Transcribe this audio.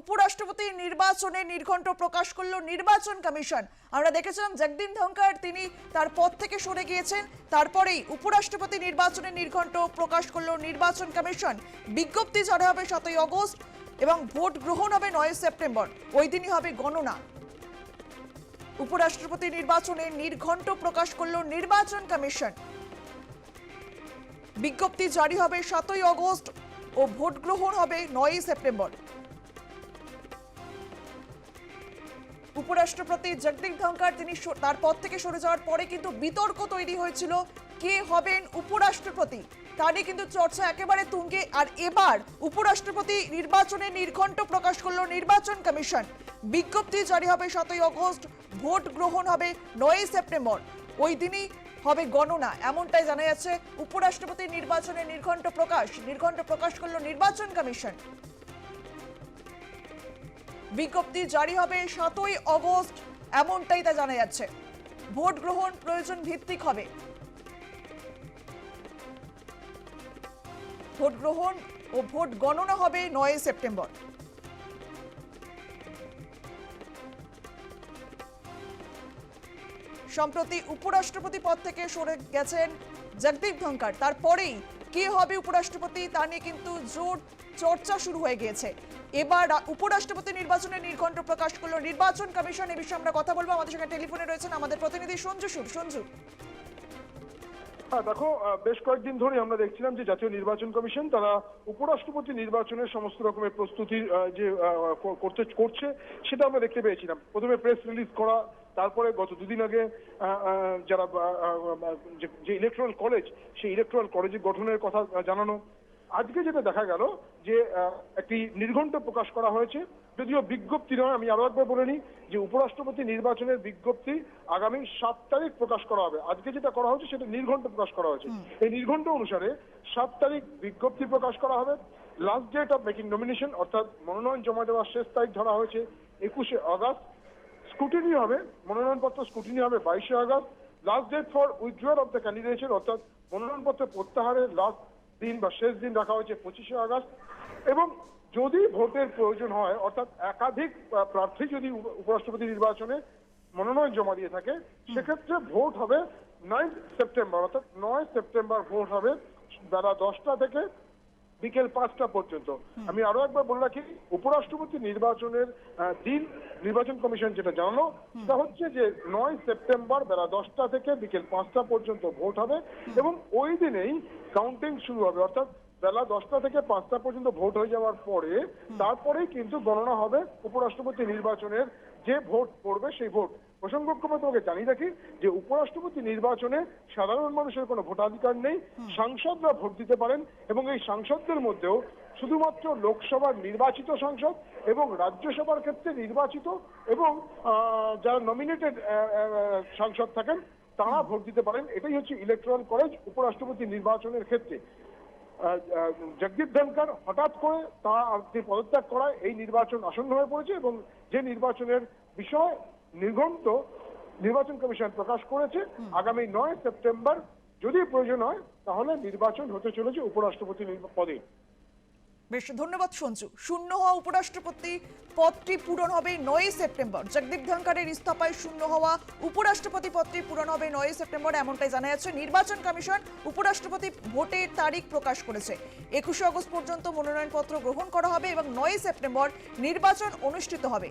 উপরাষ্ট্রপতি নির্বাচনে নির্ঘণ্ট প্রকাশ করল নির্বাচন কমিশন। আমরা দেখেছিলাম জগদীপ ধনকর তিনি তার পদ থেকে সরে গিয়েছেন। তারপরেই উপরাষ্ট্রপতি নির্বাচনে নির্ঘণ্ট প্রকাশ করল নির্বাচন কমিশন। বিজ্ঞপ্তি জারি হবে সাতই অগস্ট এবং ভোট গ্রহণ হবে নয় সেপ্টেম্বর। ওই দিনই হবে গণনা। উপরাষ্ট্রপতি নির্বাচনে নির্ঘণ্ট প্রকাশ করল নির্বাচন কমিশন। বিজ্ঞপ্তি জারি হবে সাতই অগস্ট ও ভোট গ্রহণ হবে নয়ই সেপ্টেম্বর। উপরাষ্ট্রপতি জগদীপ ধনকর তিনি তার পদ থেকে সরে যাওয়ার পরে কিন্তু বিতর্ক তৈরি হয়েছিল কে হবেন উপরাষ্ট্রপতি। তা নিয়ে কিন্তু চর্চা একেবারে তুঙ্গে, আর এবার উপরাষ্ট্রপতি নির্বাচনে নির্ঘণ্ট প্রকাশ করল নির্বাচন কমিশন। বিজ্ঞপ্তি জারি হবে সাতই অগস্ট, ভোট গ্রহণ হবে নয়ই সেপ্টেম্বর। ওই দিনই হবে গণনা, এমনটাই জানা যাচ্ছে। উপরাষ্ট্রপতি নির্বাচনে নির্ঘণ্ট প্রকাশ নির্ঘণ্ট প্রকাশ করল নির্বাচন কমিশন। বিজ্ঞপ্তি জারি হবে সাতই অগস্ট, এমনটাই তা জানা যাচ্ছে। ভোট গ্রহণ প্রয়োজন ভিত্তিক হবে। ভোট গ্রহণ ও ভোট গণনা হবে নয় সেপ্টেম্বর। সম্প্রতি উপরাষ্ট্রপতি পদ থেকে সরে গেছেন জগদীপ ধনকর তারপরেই কে হবে উপরাষ্ট্রপতি তা নিয়ে কিন্তু জোর চর্চা শুরু হয়ে গিয়েছে। এবার উপরাষ্ট্রপতি নির্বাচনে নির্ঘণ্ট প্রকাশ করল নির্বাচন কমিশন। এ বিষয়ে আমরা কথা বলব। আমাদের সঙ্গে টেলিফোনে রয়েছেন আমাদের প্রতিনিধি সঞ্জু সুর সঞ্জু। হ্যাঁ দেখো বেশ কয়েকদিন ধরে আমরা দেখছিলাম যে জাতীয় নির্বাচন কমিশন তারা উপরাষ্ট্রপতি নির্বাচনের সমস্ত রকমের প্রস্তুতি যে করতে, করছে, সেটা আমরা দেখতে পেয়েছিলাম। প্রথমে প্রেস রিলিজ করা, তারপরে গত দুদিন আগে যারা যে- ইলেকট্রাল কলেজ সেই ইলেকট্রাল কলেজ গঠনের কথা জানানো আজকে যেটা দেখা গেল যে একটি নির্ঘণ্ট প্রকাশ করা হয়েছে। যদিও বিজ্ঞপ্তি নয় আমি আরও একবার বলে নিই যে উপরাষ্ট্রপতি নির্বাচনের বিজ্ঞপ্তি আগামী সাত তারিখ প্রকাশ করা হবে। আজকে যেটা করা হচ্ছে সেটা নির্ঘণ্ট প্রকাশ করা হয়েছে। এই নির্ঘণ্ট অনুসারে সাত তারিখ বিজ্ঞপ্তি প্রকাশ করা হবে। Last date of making nomination অর্থাৎ মনোনয়ন জমা দেওয়ার শেষ তারিখ ধরা হয়েছে একুশে আগস্ট। স্কুটিনি হবে মনোনয়নপত্র স্কুটিনি হবে বাইশে August. Last date for withdrawal of the candidates অর্থাৎ মনোনয়নপত্র প্রত্যাহারের লাস্ট দিন বা শেষ দিন রাখা হয়েছে পঁচিশে আগস্ট। এবং যদি ভোটের প্রয়োজন হয় অর্থাৎ একাধিক প্রার্থী যদি উপরাষ্ট্রপতি নির্বাচনে মনোনয়ন জমা দিয়ে থাকে সেক্ষেত্রে ভোট হবে নয় সেপ্টেম্বর অর্থাৎ নয় সেপ্টেম্বর ভোট হবে বেলা দশটা থেকে বিকেল পাঁচটা পর্যন্ত। আমি আরও একবার বলে রাখি উপরাষ্ট্রপতি নির্বাচনের দিন নির্বাচন কমিশন যেটা জানালো সেটা হচ্ছে যে নয় সেপ্টেম্বর বেলা দশটা থেকে বিকেল পাঁচটা পর্যন্ত ভোট হবে। এবং ওই দিনেই কাউন্টিং শুরু হবে অর্থাৎ বেলা দশটা থেকে পাঁচটা পর্যন্ত ভোট হয়ে যাওয়ার পরে তারপরেই কিন্তু গণনা হবে উপরাষ্ট্রপতি নির্বাচনের যে ভোট পড়বে সেই ভোট। প্রসঙ্গক্রমে তোমাকে জানিয়ে রাখি যে উপরাষ্ট্রপতি নির্বাচনে সাধারণ মানুষের কোনো ভোটাধিকার নেই সাংসদরা ভোট দিতে পারেন এবং এই সাংসদদের মধ্যেও শুধুমাত্র লোকসভার নির্বাচিত সাংসদ এবং রাজ্যসভার ক্ষেত্রে নির্বাচিত এবং আহ, যারা নমিনেটেড সাংসদ থাকেন তারা ভোট দিতে পারেন এটাই হচ্ছে ইলেকট্রাল কলেজ উপরাষ্ট্রপতি নির্বাচনের ক্ষেত্রে। জগদীপ ধনকর হঠাৎ করে তা পদত্যাগ করায় এই নির্বাচন আসন্ন হয়ে পড়েছে এবং যে নির্বাচনের বিষয় নির্ঘণ্ট নির্বাচন কমিশন প্রকাশ করেছে আগামী নয় সেপ্টেম্বর যদি প্রয়োজন হয় তাহলে নির্বাচন হতে চলেছে উপরাষ্ট্রপতি পদে। বেশ, ধন্যবাদ সঞ্জু। শূন্য হওয়া উপরাষ্ট্রপতি পদটি পূরণ হবে নয় সেপ্টেম্বর। জগদীপ ধনকারের ইস্তফায় শূন্য হওয়া উপরাষ্ট্রপতি পদটি পূরণ হবে নয় সেপ্টেম্বর, এমনটাই জানা যাচ্ছে। নির্বাচন কমিশন উপরাষ্ট্রপতি ভোটের তারিখ প্রকাশ করেছে। একুশে আগস্ট পর্যন্ত মনোনয়নপত্র গ্রহণ করা হবে এবং নয় সেপ্টেম্বর নির্বাচন অনুষ্ঠিত হবে।